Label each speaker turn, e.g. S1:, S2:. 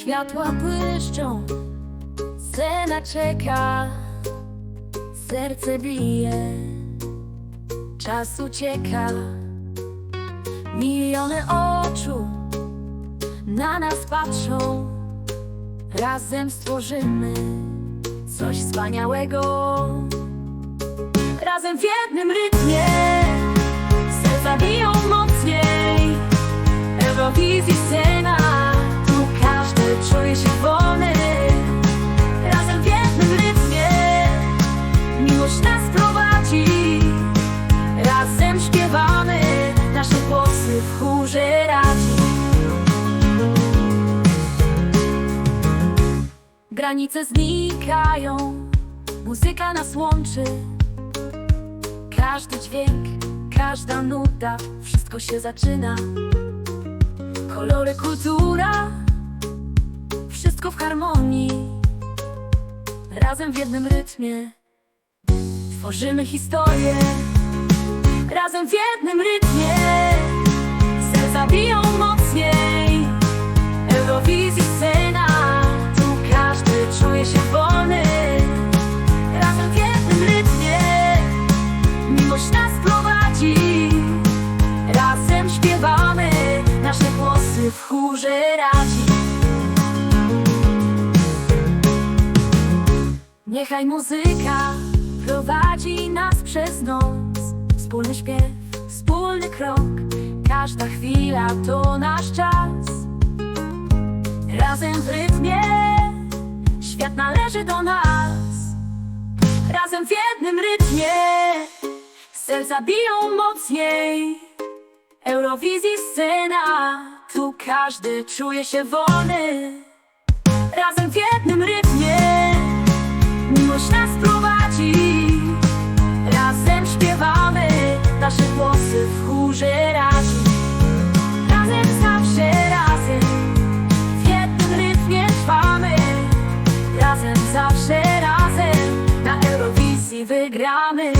S1: Światła błyszczą, scena czeka, serce bije, czas ucieka. Miliony oczu na nas patrzą, razem stworzymy coś wspaniałego. Razem w jednym rytmie, Granice znikają, muzyka nas łączy. Każdy dźwięk, każda nuta, wszystko się zaczyna. Kolory, kultura, wszystko w harmonii. Razem w jednym rytmie tworzymy historię. Razem w jednym rytmie serca biją nasze głosy w chórze radzi. Niechaj muzyka prowadzi nas przez noc. Wspólny śpiew, wspólny krok, każda chwila to nasz czas. Razem w rytmie, świat należy do nas. Razem w jednym rytmie, serca biją mocniej. Eurowizji scena, tu każdy czuje się wolny. Razem w jednym rytmie, miłość nas prowadzi. Razem śpiewamy, nasze głosy w chórze radzi. Razem zawsze razem, w jednym rytmie trwamy. Razem zawsze razem, na Eurowizji wygramy.